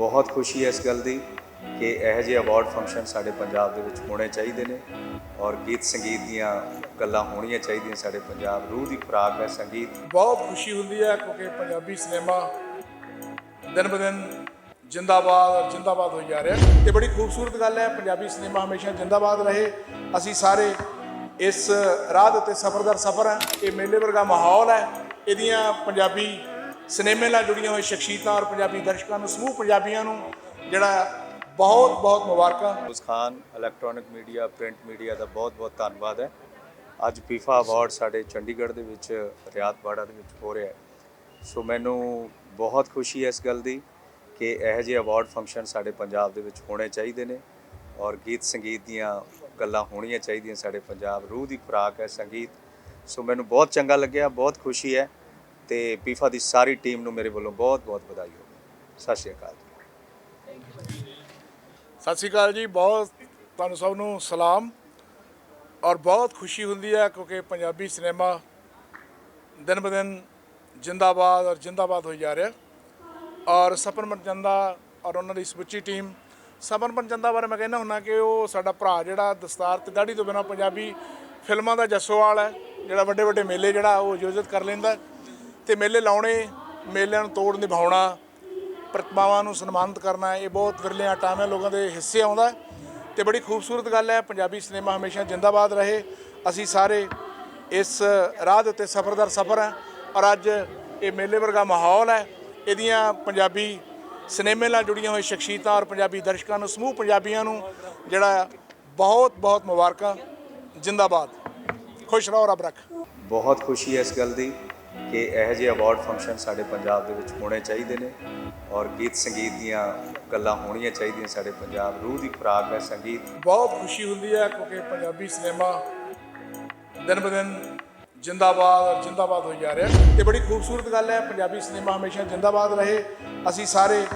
ਬਹੁਤ ਖੁਸ਼ੀ ਹੈ ਇਸ ਗੱਲ ਦੀ ਕਿ ਇਹੋ ਜਿਹੇ ਅਵਾਰਡ ਫੰਕਸ਼ਨ ਸਾਡੇ ਪੰਜਾਬ ਦੇ ਵਿੱਚ ਹੋਣੇ ਚਾਹੀਦੇ ਨੇ ਔਰ ਗੀਤ ਸੰਗੀਤ ਦੀਆਂ ਗੱਲਾਂ ਹੋਣੀਆਂ ਚਾਹੀਦੀਆਂ ਸਾਡੇ ਪੰਜਾਬ ਰੂਹ ਦੀ ਖੁਰਾਕ ਹੈ ਸੰਗੀਤ। ਬਹੁਤ ਖੁਸ਼ੀ ਹੁੰਦੀ ਹੈ ਕਿਉਂਕਿ ਪੰਜਾਬੀ ਸਿਨੇਮਾ ਦਿਨ ਬ ਦਿਨ ਜਿੰਦਾਬਾਦ ਔਰ ਜਿੰਦਾਬਾਦ ਹੋਈ ਜਾ ਰਿਹਾ ਹੈ। ਤੇ ਬੜੀ ਖੂਬਸੂਰਤ ਗੱਲ ਹੈ, ਪੰਜਾਬੀ ਸਿਨੇਮਾ ਹਮੇਸ਼ਾ ਜਿੰਦਾਬਾਦ ਰਹੇ। ਅਸੀਂ ਸਾਰੇ ਇਸ ਰਾਹ ਦੇ ਉੱਤੇ ਸਫ਼ਰ ਦਰ ਸਫ਼ਰ ਹੈ। ਇਹ ਮੇਲੇ ਵਰਗਾ ਮਾਹੌਲ ਹੈ। ਇਹਦੀਆਂ ਪੰਜਾਬੀ ਸਿਨੇਮੇ ਨਾਲ ਜੁੜੀਆਂ ਹੋਈਆਂ ਸ਼ਖਸੀਅਤਾਂ ਔਰ ਪੰਜਾਬੀ ਦਰਸ਼ਕਾਂ ਨੂੰ, ਸਮੂਹ ਪੰਜਾਬੀਆਂ ਨੂੰ ਜਿਹੜਾ ਬਹੁਤ ਬਹੁਤ ਮੁਬਾਰਕਾਂ। Khan electronic media print media ਦਾ ਬਹੁਤ ਬਹੁਤ ਧੰਨਵਾਦ ਹੈ। ਅੱਜ ਫੀਫਾ ਅਵਾਰਡ ਸਾਡੇ ਚੰਡੀਗੜ੍ਹ ਦੇ ਵਿੱਚ ਰਿਆਤਬਾੜਾ ਦੇ ਵਿੱਚ ਹੋ ਰਿਹਾ ਹੈ। ਸੋ ਮੈਨੂੰ ਬਹੁਤ ਖੁਸ਼ੀ ਹੈ ਇਸ ਗੱਲ ਦੀ ਕਿ ਇਹੋ ਜਿਹੇ ਅਵਾਰਡ ਫੰਕਸ਼ਨ ਸਾਡੇ ਪੰਜਾਬ ਦੇ ਵਿੱਚ ਹੋਣੇ ਚਾਹੀਦੇ ਨੇ ਔਰ ਗੀਤ ਸੰਗੀਤ ਦੀਆਂ ਗੱਲਾਂ ਹੋਣੀਆਂ ਚਾਹੀਦੀਆਂ ਸਾਡੇ ਪੰਜਾਬ ਰੂਹ ਦੀ ਖੁਰਾਕ ਹੈ ਸੰਗੀਤ। ਸੋ ਮੈਨੂੰ ਬਹੁਤ ਚੰਗਾ ਲੱਗਿਆ, ਬਹੁਤ ਖੁਸ਼ੀ ਹੈ। ਤੇ ਫੀਫਾ ਦੀ ਸਾਰੀ ਟੀਮ ਨੂੰ ਮੇਰੇ ਵੱਲੋਂ ਬਹੁਤ ਬਹੁਤ ਵਧਾਈ ਹੋਵੇ। ਸਤਿ ਸ਼੍ਰੀ ਅਕਾਲ ਸਤਿ ਸ਼੍ਰੀ ਅਕਾਲ ਜੀ, ਬਹੁਤ ਤੁਹਾਨੂੰ ਸਭ ਨੂੰ ਸਲਾਮ। ਔਰ ਬਹੁਤ ਖੁਸ਼ੀ ਹੁੰਦੀ ਹੈ ਕਿਉਂਕਿ ਪੰਜਾਬੀ ਸਿਨੇਮਾ ਦਿਨ ਬ ਦਿਨ ਜਿੰਦਾਬਾਦ ਔਰ ਜਿੰਦਾਬਾਦ ਹੋਈ ਜਾ ਰਿਹਾ। ਔਰ ਸਪਨ ਮਰਜੰਦਾ ਔਰ ਉਹਨਾਂ ਦੀ ਸਮੁੱਚੀ ਟੀਮ, ਸਪਨ ਮਰਜੰਦਾ ਬਾਰੇ ਮੈਂ ਕਹਿੰਦਾ ਹੁੰਨਾ ਕਿ ਉਹ ਸਾਡਾ ਭਰਾ ਜਿਹੜਾ ਦਸਤਾਰ ਤੇ ਦਾੜੀ ਤੋਂ ਬਿਨਾ ਪੰਜਾਬੀ ਫਿਲਮਾਂ ਦਾ ਜੱਸੋਵਾਲ ਹੈ, ਜਿਹੜਾ ਵੱਡੇ ਵੱਡੇ ਮੇਲੇ ਜਿਹੜਾ ਉਹ ਆਯੋਜਿਤ ਕਰ ਲੈਂਦਾ ਤੇ ਮੇਲੇ ਲਾਉਣੇ, ਮੇਲਿਆਂ ਨੂੰ ਤੋੜ ਨਿਭਾਉਣਾ, ਪ੍ਰਤਿਭਾਵਾਂ ਨੂੰ ਸਨਮਾਨਿਤ ਕਰਨਾ, ਇਹ ਬਹੁਤ ਵਿਰਲਿਆਂ ਟਾਈਮ ਹੈ ਲੋਕਾਂ ਦੇ ਹਿੱਸੇ ਆਉਂਦਾ ਹੈ। ਤੇ ਬੜੀ ਖੂਬਸੂਰਤ ਗੱਲ ਹੈ, ਪੰਜਾਬੀ ਸਿਨੇਮਾ ਹਮੇਸ਼ਾ ਜਿੰਦਾਬਾਦ ਰਹੇ। ਅਸੀਂ ਸਾਰੇ ਇਸ ਰਾਹ ਦੇ ਉੱਤੇ ਸਫ਼ਰਦਰ ਸਫ਼ਰ ਹੈ ਔਰ ਅੱਜ ਇਹ ਮੇਲੇ ਵਰਗਾ ਮਾਹੌਲ ਹੈ। ਇਹਦੀਆਂ ਪੰਜਾਬੀ ਸਿਨੇਮੇ ਨਾਲ ਜੁੜੀਆਂ ਹੋਈਆਂ ਸ਼ਖਸੀਅਤਾਂ ਔਰ ਪੰਜਾਬੀ ਦਰਸ਼ਕਾਂ ਨੂੰ, ਸਮੂਹ ਪੰਜਾਬੀਆਂ ਨੂੰ ਜਿਹੜਾ ਬਹੁਤ ਬਹੁਤ ਮੁਬਾਰਕਾਂ। ਜਿੰਦਾਬਾਦ। ਖੁਸ਼ ਰਹੋ, ਰੱਬ ਰੱਖ। ਬਹੁਤ ਖੁਸ਼ੀ ਹੈ ਇਸ ਗੱਲ ਦੀ। ਕਿ ਇਹੋ ਜਿਹੇ ਅਵਾਰਡ ਫੰਕਸ਼ਨ ਸਾਡੇ ਪੰਜਾਬ ਦੇ ਵਿੱਚ ਹੋਣੇ ਚਾਹੀਦੇ ਨੇ ਔਰ ਗੀਤ ਸੰਗੀਤ ਦੀਆਂ ਗੱਲਾਂ ਹੋਣੀਆਂ ਚਾਹੀਦੀਆਂ ਸਾਡੇ ਪੰਜਾਬ ਰੂਹ ਦੀ ਖੁਰਾਕ ਹੈ ਸੰਗੀਤ। ਬਹੁਤ ਖੁਸ਼ੀ ਹੁੰਦੀ ਹੈ ਕਿਉਂਕਿ ਪੰਜਾਬੀ ਸਿਨੇਮਾ ਦਿਨ ਬ ਦਿਨ ਜਿੰਦਾਬਾਦ ਔਰ ਜਿੰਦਾਬਾਦ ਹੋਈ ਜਾ ਰਿਹਾ ਹੈ। ਤੇ ਬੜੀ ਖੂਬਸੂਰਤ ਗੱਲ ਹੈ, ਪੰਜਾਬੀ ਸਿਨੇਮਾ ਹਮੇਸ਼ਾ ਜਿੰਦਾਬਾਦ ਰਹੇ। ਅਸੀਂ ਸਾਰੇ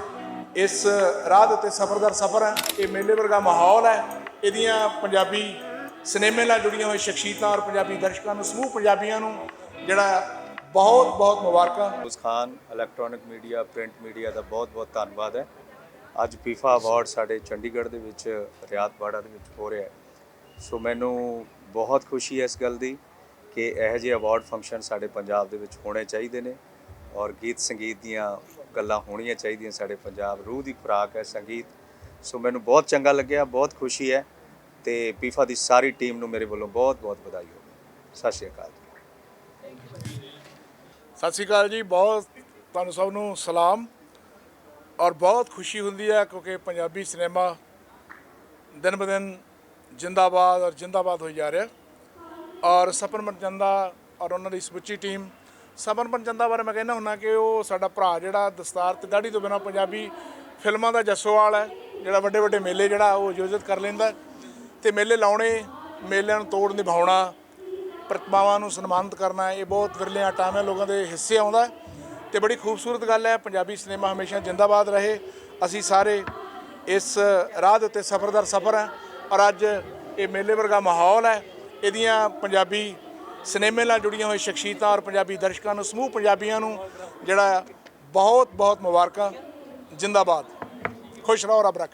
ਇਸ ਰਾਹ ਦੇ ਉੱਤੇ ਸਫ਼ਰ ਦਰ ਸਫ਼ਰ ਹੈ। ਇਹ ਮੇਲੇ ਵਰਗਾ ਮਾਹੌਲ ਹੈ। ਇਹਦੀਆਂ ਪੰਜਾਬੀ ਸਿਨੇਮੇ ਨਾਲ ਜੁੜੀਆਂ ਹੋਈਆਂ ਸ਼ਖਸੀਅਤਾਂ ਔਰ ਪੰਜਾਬੀ ਦਰਸ਼ਕਾਂ ਨੂੰ, ਸਮੂਹ ਪੰਜਾਬੀਆਂ ਨੂੰ ਜਿਹੜਾ ਬਹੁਤ ਬਹੁਤ ਮੁਬਾਰਕਾਂ। ਉਸ Khan electronic media print media ਦਾ ਬਹੁਤ ਬਹੁਤ ਧੰਨਵਾਦ ਹੈ। ਅੱਜ ਫੀਫਾ ਅਵਾਰਡ ਸਾਡੇ ਚੰਡੀਗੜ੍ਹ ਦੇ ਵਿੱਚ ਰਿਆਤਬਾੜਾ ਦੇ ਵਿੱਚ ਹੋ ਰਿਹਾ ਹੈ। ਸੋ ਮੈਨੂੰ ਬਹੁਤ ਖੁਸ਼ੀ ਹੈ ਇਸ ਗੱਲ ਦੀ ਕਿ ਇਹੋ ਜਿਹੇ ਅਵਾਰਡ ਫੰਕਸ਼ਨ ਸਾਡੇ ਪੰਜਾਬ ਦੇ ਵਿੱਚ ਹੋਣੇ ਚਾਹੀਦੇ ਨੇ ਔਰ ਗੀਤ ਸੰਗੀਤ ਦੀਆਂ ਗੱਲਾਂ ਹੋਣੀਆਂ ਚਾਹੀਦੀਆਂ ਸਾਡੇ ਪੰਜਾਬ ਰੂਹ ਦੀ ਖੁਰਾਕ ਹੈ ਸੰਗੀਤ। ਸੋ ਮੈਨੂੰ ਬਹੁਤ ਚੰਗਾ ਲੱਗਿਆ, ਬਹੁਤ ਖੁਸ਼ੀ ਹੈ ਤੇ ਫੀਫਾ ਦੀ ਸਾਰੀ ਟੀਮ ਨੂੰ ਮੇਰੇ ਵੱਲੋਂ ਬਹੁਤ ਬਹੁਤ ਵਧਾਈ ਹੋਵੇ। ਸਤਿ ਸ਼੍ਰੀ ਅਕਾਲ। ਸਤਿ ਸ਼੍ਰੀ ਅਕਾਲ ਜੀ, ਬਹੁਤ ਤੁਹਾਨੂੰ ਸਭ ਨੂੰ ਸਲਾਮ ਔਰ ਬਹੁਤ ਖੁਸ਼ੀ ਹੁੰਦੀ ਹੈ ਕਿਉਂਕਿ ਪੰਜਾਬੀ ਸਿਨੇਮਾ ਦਿਨ ਬ ਦਿਨ ਜਿੰਦਾਬਾਦ ਔਰ ਜਿੰਦਾਬਾਦ ਹੋਈ ਜਾ ਰਿਹਾ। ਔਰ ਸਪਨ ਮਰਜੰਦਾ ਔਰ ਉਹਨਾਂ ਦੀ ਸਮੁੱਚੀ ਟੀਮ, ਸਪਨ ਚੰਦਾ ਬਾਰੇ ਮੈਂ ਕਹਿੰਦਾ ਹੁੰਨਾ ਕਿ ਉਹ ਸਾਡਾ ਭਰਾ ਜਿਹੜਾ ਦਸਤਾਰ ਤੇ ਦਾੜੀ ਤੋਂ ਬਿਨਾ ਪੰਜਾਬੀ ਫਿਲਮਾਂ ਦਾ ਜੱਸੋਵਾਲ ਹੈ, ਜਿਹੜਾ ਵੱਡੇ ਵੱਡੇ ਮੇਲੇ ਜਿਹੜਾ ਉਹ ਆਯੋਜਿਤ ਕਰ ਲੈਂਦਾ ਤੇ ਮੇਲੇ ਲਾਉਣੇ, ਮੇਲਿਆਂ ਨੂੰ ਤੋੜ ਨਿਭਾਉਣਾ ਪ੍ਰਤਿਭਾਵਾਂ ਨੂੰ ਸਨਮਾਨਿਤ ਕਰਨਾ ਇਹ ਬਹੁਤ ਵਿਰਲਿਆਂ ਟਾਈਮ ਹੈ ਲੋਕਾਂ ਦੇ ਹਿੱਸੇ ਆਉਂਦਾ ਹੈ ਤੇ ਬੜੀ ਖੂਬਸੂਰਤ ਗੱਲ ਹੈ, ਪੰਜਾਬੀ ਸਿਨੇਮਾ ਹਮੇਸ਼ਾ ਜਿੰਦਾਬਾਦ ਰਹੇ। ਅਸੀਂ ਸਾਰੇ ਇਸ ਰਾਹ ਦੇ ਉੱਤੇ ਸਫ਼ਰਦਰ ਸਫ਼ਰ ਹੈ ਔਰ ਅੱਜ ਇਹ ਮੇਲੇ ਵਰਗਾ ਮਾਹੌਲ ਹੈ। ਇਹਦੀਆਂ ਪੰਜਾਬੀ ਸਿਨੇਮੇ ਨਾਲ ਜੁੜੀਆਂ ਹੋਈਆਂ ਸ਼ਖਸੀਅਤਾਂ ਔਰ ਪੰਜਾਬੀ ਦਰਸ਼ਕਾਂ ਨੂੰ, ਸਮੂਹ ਪੰਜਾਬੀਆਂ ਨੂੰ ਜਿਹੜਾ ਬਹੁਤ ਬਹੁਤ ਮੁਬਾਰਕਾਂ। ਜਿੰਦਾਬਾਦ। ਖੁਸ਼ ਰਹੋ, ਰੱਬ ਰੱਖ।